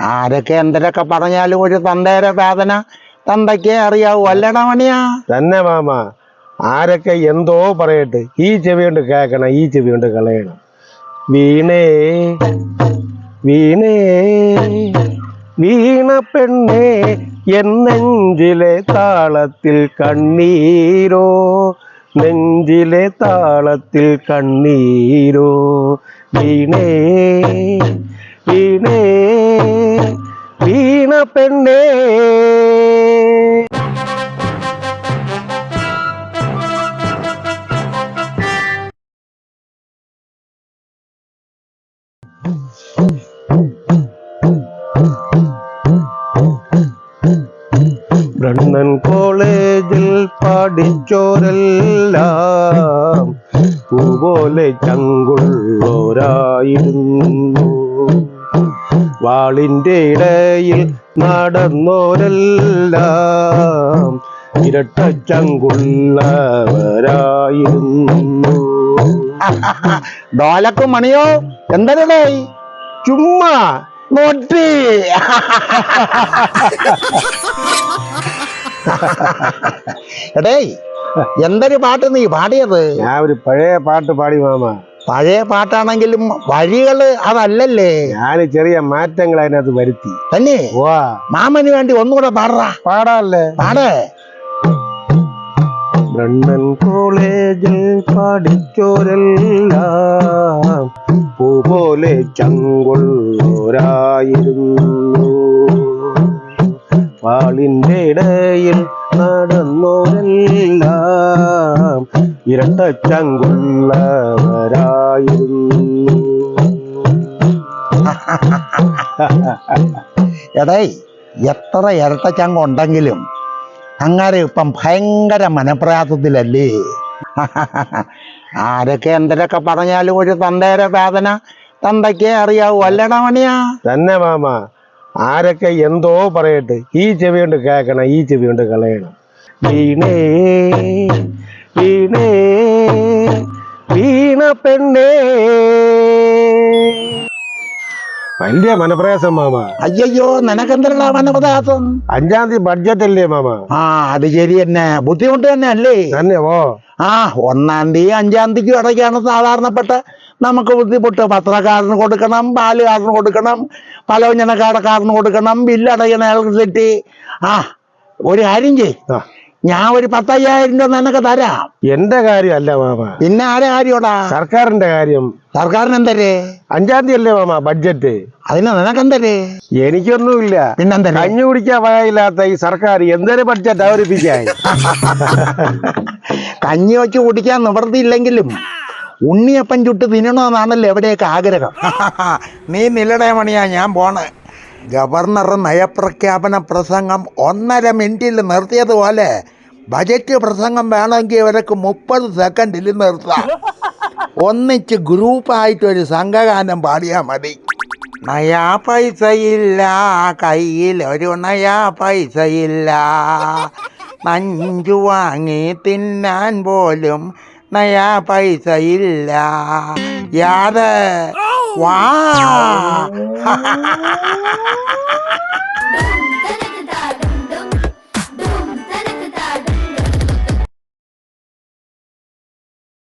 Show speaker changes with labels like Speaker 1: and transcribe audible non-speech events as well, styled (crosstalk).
Speaker 1: ആരൊക്കെ എന്തൊക്കെ പറഞ്ഞാലും ഒരു തന്തേരെ വേദന തന്തയ്ക്കേ അറിയാവൂ. അല്ലടാ മണിയാ.
Speaker 2: തന്നെ മാമ. ആരൊക്കെ എന്തോ പറയട്ടെ. ഈ ചെവി കൊണ്ട് കേൾക്കണം ഈ ചെവി കൊണ്ട് കളയണം. വീണേ വീണേ വീണ പെണ്ണേ എന്നെഞ്ചിലെ താളത്തിൽ കണ്ണീരോ നെഞ്ചിലെ താളത്തിൽ കണ്ണീരോ. വീണേ വീണ പെണ്ണേ. ബ്രണ്ണൻ കോളേജിൽ പഠിച്ചോരെല്ലാം പൂപോലെ ചങ്കുള്ളോരായിരുന്നു വാളിന്റെ ഇടയിൽ നടന്നോരെല്ലാം ഇരട്ട ചങ്കുള്ളവരായിരുന്നു.
Speaker 1: ഡോലക്കും മണിയോ എന്തരടേ?
Speaker 2: ചുമ്മാ
Speaker 1: നോട്ടി. എടേ എന്തൊരു പാട്ട് നീ പാടിയത്?
Speaker 2: ഞാൻ ഒരു പഴയ പാട്ട് പാടി മാമ.
Speaker 1: പഴയ പാട്ടാണെങ്കിലും വഴികൾ അതല്ലല്ലേ.
Speaker 2: ഞാൻ ചെറിയ മാറ്റങ്ങൾ അതിനകത്ത് വരുത്തി.
Speaker 1: തന്നെ?
Speaker 2: വാ
Speaker 1: മാമന് വേണ്ടി ഒന്നുകൂടെ പാടറാ.
Speaker 2: പാടാല്ലേ?
Speaker 1: പാടേ.
Speaker 2: ബ്രണ്ണൻ കോളേജിൽ പഠിച്ചോരെല്ലാം പൂപോലെ ചങ്കൊള്ളോരായിരുന്നു. വാളിന്റെ ഇടയിൽ നടന്നോരെല്ലാം ഇരട്ട ചങ്കുള്ളവരായിരുന്നു
Speaker 1: എടേ എത്ര ഇരട്ടച്ചങ്ക ഉണ്ടെങ്കിലും അങ്ങനെ ഇപ്പം ഭയങ്കര മനപ്രയാസത്തിലല്ലേ ആരൊക്കെ എന്തൊക്കെ പറഞ്ഞാലും ഒരു തന്തേരെ വേദന തന്തയ്ക്കേ അറിയാവൂ അല്ലടാ മണിയാ?
Speaker 2: തന്നെ മാമ ആരൊക്കെ എന്തോ പറയട്ടെ ഈ ചെവി കൊണ്ട് കേൾക്കണം ഈ ചെവി കൊണ്ട് കളയണം. വീണേ വീണേ വീണ പെണ്ണേ. വലിയ മനപ്രയാസം മാമ.
Speaker 1: അയ്യോ നിനക്കെന്തരടാ മനപ്രയാസം?
Speaker 2: അഞ്ചാം തീയതി ബഡ്ജറ്റ് അല്ലേ മാമ.
Speaker 1: ആ അത് ശരി തന്നെ. ബുദ്ധിമുട്ട് തന്നെ അല്ലേ?
Speaker 2: തന്നെ ഓ.
Speaker 1: ആ ഒന്നാം തീയതി അഞ്ചാം തീയതിക്കും ഇടയ്ക്കാണ് സാധാരണപ്പെട്ട നമുക്ക് ബുദ്ധിമുട്ട്. പത്രക്കാരന് കൊടുക്കണം പാലുകാരന് കൊടുക്കണം പലവ്യഞ്ജനക്കാരക്കാരന് കൊടുക്കണം ബില്ലടയ്ക്കണ ഇലക്ട്രിസിറ്റി ആ ഒരു കാര്യം ചെയ്
Speaker 2: ആ,
Speaker 1: ഞാൻ ഒരു പത്തയ്യായിരം രൂപ നിനക്ക് തരാം.
Speaker 2: എന്റെ കാര്യം അല്ല മാമ.
Speaker 1: പിന്നെ ആരെ കാര്യോടാ?
Speaker 2: സർക്കാരിന്റെ കാര്യം.
Speaker 1: സർക്കാരിന് എന്തരേ
Speaker 2: അഞ്ചാം തീയതി അല്ലേ മാമ ബഡ്ജറ്റ്?
Speaker 1: അതിന് നിനക്ക് എന്തരേ
Speaker 2: എനിക്കൊന്നുമില്ല.
Speaker 1: പിന്നെന്തരേ?
Speaker 2: കഞ്ഞു കുടിക്കാൻ വകയില്ലാത്ത ഈ സർക്കാർ എന്തൊരു ബഡ്ജറ്റ് അവരിപ്പിക്കാൻ (laughs)
Speaker 1: കഞ്ഞി വെച്ച് കുടിക്കാൻ നിവൃത്തിയില്ലെങ്കിലും ഉണ്ണിയപ്പൻ ചുട്ട് തിന്നണമെന്നാണല്ലോ എവിടെയൊക്കെ ആഗ്രഹം. (laughs) നീ നിലടേ മണിയാ ഞാൻ പോണ്. ഗവർണർ നയപ്രഖ്യാപന പ്രസംഗം ഒന്നര മിനിറ്റിൽ നിർത്തിയതുപോലെ ബജറ്റ് പ്രസംഗം വേണമെങ്കിൽ ഇവരൊക്കെ മുപ്പത് സെക്കൻഡിൽ നിർത്താം. (laughs) ഒന്നിച്ച് ഗ്രൂപ്പായിട്ട് ഒരു സംഘഗാനം പാടിയാൽ മതി. നയാ പൈസയില്ല കയ്യിൽ ഒരു നയാ പൈസയില്ല. നഞ്ചു വാങ്ങി തിന്നാൻ പോലും നയാ പൈസയില്ല. യാത് വാ. (laughs) (laughs)